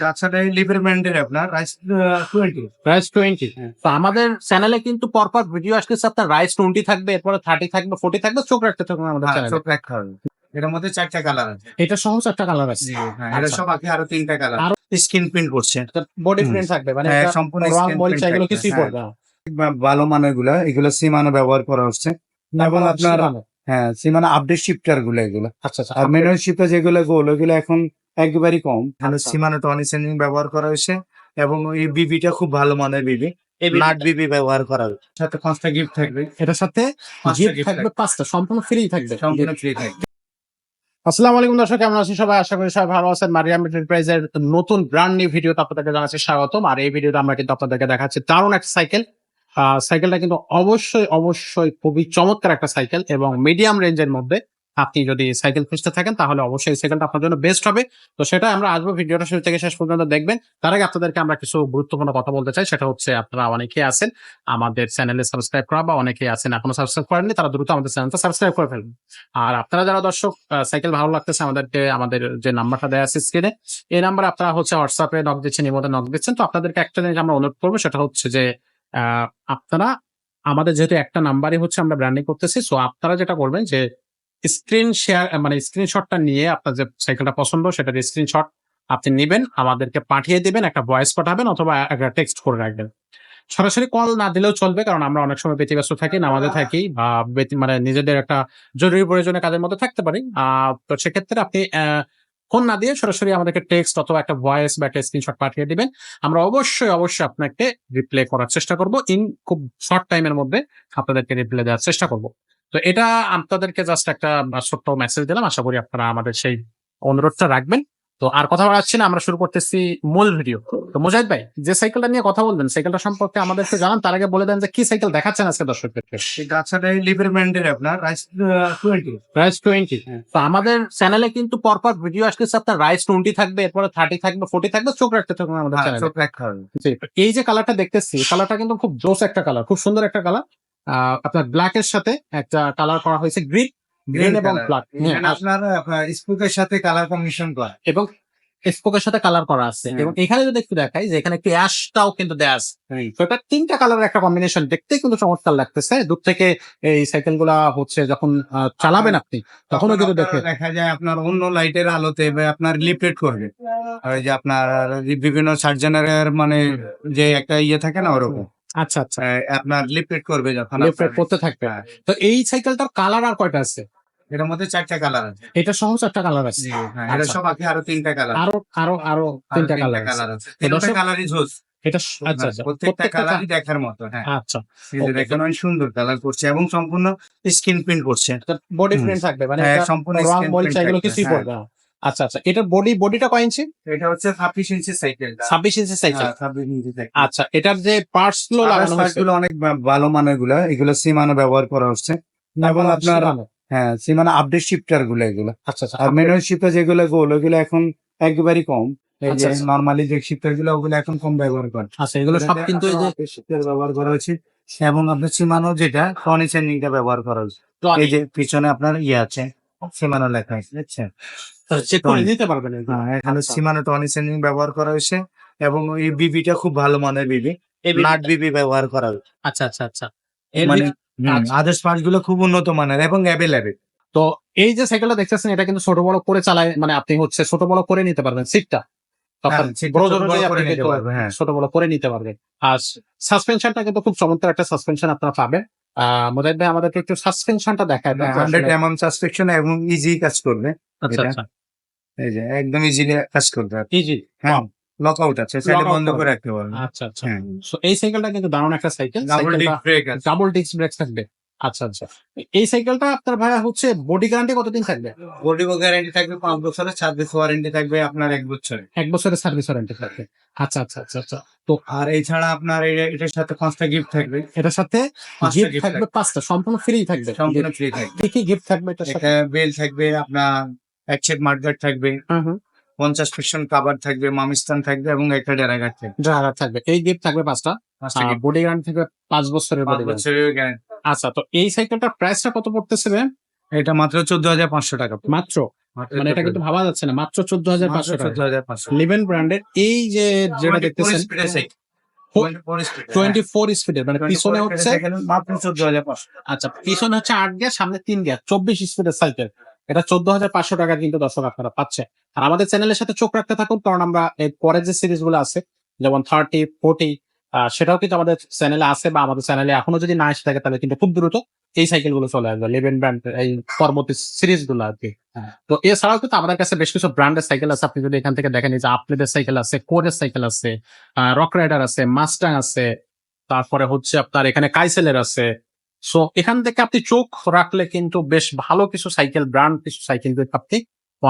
গাছাটা liver ব্র্যান্ডের আপনার rice twenty rice twenty তো আমাদের চ্যানেলে কিন্তু পরপর ভিডিও আসতেছে আপনার রাইস টোয়েন্টি থাকবে এরপরে থার্টি থাকবে ফোর্টি থাকবে চোখ রাখতে থাকবে আমাদের চ্যানেলে। চোখ রাখতে হবে। এটার মধ্যে চারটা কালার আছে। এটা কালার আছে। হ্যাঁ, এটা আচ্ছা। সব আরও তিনটা কালার আরো- স্কিন প্রিন্ট করছে। বডি। প্রিন্ট থাকবে মানে হ্যাঁ, সম্পূর্ণ রং কিছুই হ্যাঁ। পড়বে ভালো মানেরগুলা এগুলো সীমানো ব্যবহার করা হচ্ছে। এবং আপনার হ্যাঁ সীমানা আপডেট শিফটারগুলো এগুলো। আচ্ছা আচ্ছা আর ম্যানুয়াল শিফটার যেগুলো গোল ওগুলো এখন একেবারেই কম। ভালো। সীমানো টনি চেঞ্জিং ব্যবহার করা হয়েছে এবং এই বিবিটা খুব ভালো মানের বিবি। নাট বিবি ব্যবহার করা হয়েছে। সাথে পাঁচটা গিফট থাকবে। এটার সাথে পাঁচটা গিফট থাকবে পাঁচটা সম্পূর্ণ ফ্রি থাকবে। সম্পূর্ণ ফ্রি থাকবে। আসসালামু আলাইকুম দর্শক কেমন আছেন সবাই? আশা করি সবাই ভালো আছেন। মারিয়াম এন্টারপ্রাইজের নতুন ব্র্যান্ড নিউ ভিডিওতে আপনাদেরকে জানাচ্ছি স্বাগতম। আর এই ভিডিওতে আমরা কিন্তু আপনাদেরকে দেখাচ্ছি। দারুণ একটা সাইকেল আহ, সাইকেলটা কিন্তু অবশ্যই অবশ্যই খুবই চমৎকার একটা সাইকেল এবং মিডিয়াম রেঞ্জের মধ্যে আপনি যদি সাইকেল খুঁজতে থাকেন, তাহলে অবশ্যই সাইকেলটা আপনার জন্য বেস্ট হবে। তো সেটা আমরা আসব ভিডিওটা শুরু থেকে শেষ পর্যন্ত দেখবেন। তার আগে আপনাদেরকে আমরা কিছু গুরুত্বপূর্ণ কথা বলতে চাই, সেটা হচ্ছে আপনারা অনেকে আছেন, আমাদের চ্যানেলে সাবস্ক্রাইব করা বা অনেকে আছেন এখনও সাবস্ক্রাইব করেননি, তারা দ্রুত আমাদের চ্যানেলটা সাবস্ক্রাইব করে ফেলবেন আর আপনারা যারা দর্শক সাইকেল ভালো লাগতেছে, আমাদেরকে, আমাদের যে নাম্বারটা দেওয়া আছে স্ক্রিনে এই নাম্বারে আপনারা হচ্ছে হোয়াটসঅ্যাপে নক দিচ্ছেন ইমোতে নক দিচ্ছেন। তো আপনাদেরকে একটা জিনিস আমরা অনুরোধ করব, সেটা হচ্ছে যে আপনারা, আমাদের যেহেতু একটা নাম্বারই হচ্ছে আমরা ব্র্যান্ডিং করতেছি সো আপনারা যেটা করবেন যে স্ক্রিন শেয়ার মানে স্ক্রিনশটটা নিয়ে আপনার যে সাইকেলটা পছন্দ, সেটার স্ক্রিনশট আপনি নেবেন, আমাদেরকে পাঠিয়ে দিবেন, একটা ভয়েস পাঠাবেন অথবা একটা টেক্সট করে রাখবেন। সরাসরি কল না দিলেও চলবে, কারণ আমরা অনেক সময় ব্যতিব্যস্ত থাকি, নামাজে থাকি, বা মানে নিজেদের একটা জরুরি প্রয়োজনে কাজের মধ্যে থাকতে পারি। তো সেক্ষেত্রে আপনি ফোন না দিয়ে সরাসরি আমাদেরকে টেক্সট অথবা একটা ভয়েস বা একটা স্ক্রিনশট পাঠিয়ে দিবেন। আমরা অবশ্যই অবশ্যই আপনাকে রিপ্লাই করার চেষ্টা করব। ইন খুব শর্ট টাইমের মধ্যে আপনাদেরকে রিপ্লাই দেওয়ার চেষ্টা করব। তো এটা আপনাদেরকে জাস্ট একটা ছোট্ট মেসেজ দিলাম। আশা করি আপনারা আমাদের সেই অনুরোধটা রাখবেন। তো আর কথা বাড়াচ্ছি না আমরা শুরু করতেছি মূল ভিডিও তো মুজাহিদ ভাই যে সাইকেলটা নিয়ে কথা বলবেন সাইকেলটা সম্পর্কে আমাদেরকে জানান। তার আগে বলে দেন যে কি সাইকেল দেখাচ্ছেন আজকে দর্শকদেরকে এই গাছাটা লিভার ব্র্যান্ডের আপনার রাইস টোয়েন্টি রাইস টোয়েন্টি হ্যাঁ। তো আমাদের চ্যানেলে কিন্তু পরপর ভিডিও আসতেছে। আপনার রাইস টোয়েন্টি থাকবে এরপরে থার্টি থাকবে ফোর্টি থাকবে চোখ রাখতে থাকবে আমাদের চ্যানেলে চোখ রাখতে হবে। এই যে কালারটা দেখতেছি কালারটা কিন্তু খুব জোস একটা কালার খুব সুন্দর একটা কালার আপনার ব্ল্যাক এর সাথে একটা কালার করা হয়েছে গ্রিন গ্রিন এবং ব্ল্যাক আপনার স্পুকের সাথে কালার কম্বিনেশন করা। এবং স্পোকের সাথে কালার করা আছে। হ্যাঁ। এবং এখানে যদি একটু দেখাই যে এখানে একটু অ্যাশটাও কিন্তু দেয়া আছে। তো এটা তিনটা কালারের একটা কম্বিনেশন দেখতেই কিন্তু চমৎকার লাগতেছে। দূর থেকে এই সাইকেলগুলা হচ্ছে যখন চালাবেন আপনি তখনও কিন্তু দেখে দেখা যায় আপনার অন্য লাইটের আলোতে আপনার লিফলেট করবে। আর যে আপনার বিভিন্ন সার্জনের মানে যে একটা ইয়ে থাকে না ওরকম। আচ্ছা আচ্ছা। আপনার লিফলেট করবে যখন আপনার- করতে থাকবে। হ্যাঁ, তো এই সাইকেলটার কালার আর কয়টা আছে? এটার মধ্যে চারটা কালার আছে। এটা সহজ একটা কালার আছে? হ্যাঁ, এটা আচ্ছা। সব বাকি আরও তিনটা কালার আরও আরও আরও তিনটা কালার কালার আছে। তিনটা কালারই ঝোস এটা আচ্ছা আচ্ছা। প্রত্যেকটা কালারই দেখার মতো হ্যাঁ। আচ্ছা। দেখেন অনেক সুন্দর কালার করছে এবং সম্পূর্ণ স্কিন প্রিন্ট করছে। বডি। প্রিন্ট থাকবে মানে হ্যাঁ, সম্পূর্ণ রং কিছুই হ্যাঁ। পড়বে না। আচ্ছা আচ্ছা। এটার বডি বডিটা কয় ইঞ্চি? এটা হচ্ছে ছাব্বিশ ইঞ্চি সাইকেল ছাব্বিশ ইঞ্চি সাইকেল। ছাব্বিশ ইঞ্চি সাইকেল। আচ্ছা এটার যে পার্টসগুলো লাগানো হয়েছে। গুলো অনেক ভালো মানেরগুলা এগুলো সীমানো ব্যবহার করা হচ্ছে। এবং আপনার- হ্যাঁ সীমানা আপডেট শিফটারগুলো এগুলো। আচ্ছা আচ্ছা। আর ম্যানুয়াল শিফটার যেগুলো গোল ওগুলো এখন একেবারেই কম। এই যে আচ্ছা, আচ্ছা। নর্মালি যে শিফটারগুলো ওগুলো এখন কম ব্যবহার করে। আচ্ছা এগুলো সব কিন্তু এই যে শিফটার ব্যবহার করা হচ্ছে এবং আপনার সীমানো যেটা টনি চেঞ্জিংটা ব্যবহার করা হচ্ছে এই যে পিছনে আপনার ইয়ে আছে। সীমানো লেখা আছে বুঝছেন? চেক করে নিতে পারবেন এখানে। সীমানো টনি ব্যবহার করা হয়েছে এবং এই বিবিটা খুব ভালো মানের বিবি নাট বিবি ব্যবহার করা হয়েছে। আচ্ছা আচ্ছা আচ্ছা। মানে ভিতর- আচ্ছা। গুলো খুব উন্নত মানের এবং অ্যাভেলেবেল তো এই যে সাইকেলটা দেখতেছেন এটা কিন্তু ছোট বড় করে চালায় মানে আপনি হচ্ছে ছোট বড় করে নিতে পারবেন সিটটা হ্যাঁ, বড় ছোট বড় করে নিতে কিন্তু পারবে, হ্যাঁ। ছোট বড় করে নিতে পারবেন। আর সাসপেনশনটা কিন্তু খুব চমৎকার একটা সাসপেনশন আপনারা পাবেন। মোজাহিদ ভাই আমাদেরকে একটু সাসপেনশনটা দেখায় হান্ড্রেড এমএম সাসপেনশন এবং ইজি কাজ করবে। আচ্ছা আচ্ছা। এই যে একদম ইজিলি কাজ করবে ইজি হ্যাঁ লক আউট আছে সেটা বন্ধ করে রাখতে পারবে আচ্ছা আচ্ছা। হ্যাঁ। এই সাইকেলটা কিন্তু দারুণ একটা cycle double disc brake double disc brake থাকবে। আচ্ছা আচ্ছা। এই সাইকেলটা আপনার ভাইয়া হচ্ছে বডি গ্যারান্টি কতদিন থাকবে? বডি গ্যারান্টি থাকবে পাঁচ বছরের সার্ভিস ওয়ারেন্টি থাকবে আপনার এক বছরে এক বছরের সার্ভিস ওয়ারেন্টি থাকবে। আচ্ছা আচ্ছা আচ্ছা আচ্ছা। তো আর এছাড়া আপনার এটার সাথে পাঁচটা গিফট থাকবে। এটার সাথে গিফট থাকবে পাঁচটা সম্পূর্ণ ফ্রি থাকবে। সম্পূর্ণ ফ্রি থাকবে। কি কি গিফট থাকবে সাথে? বেল থাকবে আপনার এক সেট মার্কেট থাকবে। পঞ্চাশ পিকশন কাভার থাকবে মামিস্তান থাকবে এবং একটা ডেরাঘাট থাকবে। ড্রাইভার থাকবে। এই গিফট থাকবে পাঁচটা। বডি গ্যারান্টি থাকবে পাঁচ বছরের বডি গ্যারান্টি আচ্ছা তো এই সাইকেলটার প্রাইসটা কত পড়তেছে? এটা মাত্র চোদ্দ হাজার পাঁচশো টাকা মাত্র? মানে এটা কিন্তু ভাবা যাচ্ছে না মাত্র চোদ্দ হাজার পাঁচশো টাকা। চোদ্দ হাজার পাঁচশো লিভেন ব্র্যান্ডের এই যে যেটা দেখতেছেন টোয়েন্টি ফোর স্পিডের মানে পিছনে হচ্ছে মাত্র চোদ্দ হাজার পাঁচশো আচ্ছা পিছনে হচ্ছে আট গিয়ার সামনে তিন গিয়ার চব্বিশ স্পিডের সাইকেল এটা চোদ্দ হাজার পাঁচশো টাকা কিন্তু দর্শক আপনারা পাচ্ছে আর আমাদের চ্যানেলের সাথে চোখ রাখতে থাকুন কারণ আমরা এর পরের যে সিরিজগুলো আছে যেমন থার্টি ফোর্টি সেটাও কিন্তু আমাদের চ্যানেলে আছে বা আমাদের চ্যানেলে এখনও যদি না এসে থাকে তাহলে কিন্তু খুব দ্রুত এই সাইকেলগুলো চলে আসবে লেভেন ব্র্যান্ড এই পরবর্তী সিরিজগুলো আর কি। হ্যাঁ। তো এছাড়াও কিন্তু আমাদের কাছে বেশ কিছু ব্র্যান্ডের সাইকেল আছে। আপনি যদি এখান থেকে দেখেন যে আপলেদের সাইকেল আছে কোরের সাইকেল আছে রক রাইডার আছে মাস্টাং আছে তারপরে হচ্ছে আপনার এখানে কাইসেলের আছে। সো এখান থেকে আপনি চোখ রাখলে কিন্তু বেশ ভালো কিছু সাইকেল ব্র্যান্ড কিছু সাইকেল আপনি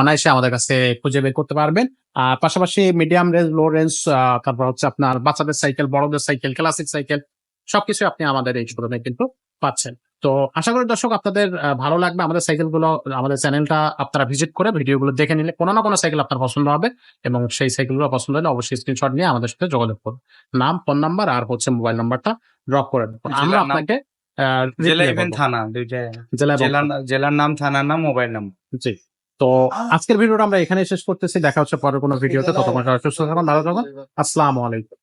অনায়াসে আমাদের কাছে খুঁজে বের করতে পারবেন। আর পাশাপাশি মিডিয়াম রেঞ্জ লো রেঞ্জ তারপর হচ্ছে আপনার বাচ্চাদের সাইকেল বড়দের সাইকেল ক্লাসিক সাইকেল সবকিছু আপনি আমাদের এই শোরুমে কিন্তু পাচ্ছেন। তো আশা করি দর্শক আপনাদের ভালো লাগবে। আমাদের সাইকেলগুলো আমাদের চ্যানেলটা আপনারা ভিজিট করে ভিডিও গুলো দেখে নিলে কোনো না কোনো সাইকেল আপনার পছন্দ হবে এবং সেই সাইকেলগুলো পছন্দ হলে অবশ্যই স্ক্রিনশট নিয়ে আমাদের সাথে যোগাযোগ করুন। নাম ফোন নাম্বার আর হচ্ছে মোবাইল নাম্বারটা ড্রপ করে দেবো। আমরা আপনাকে জেলা। থানা জেলার নাম থানার নাম মোবাইল নাম জি। তো আজকের ভিডিওটা আমরা এখানে শেষ করতেছি। দেখা হচ্ছে পরের কোনো ভিডিওতে। ততক্ষণ সুস্থ থাকুন। ভালো থাকুন। আসসালামু আলাইকুম।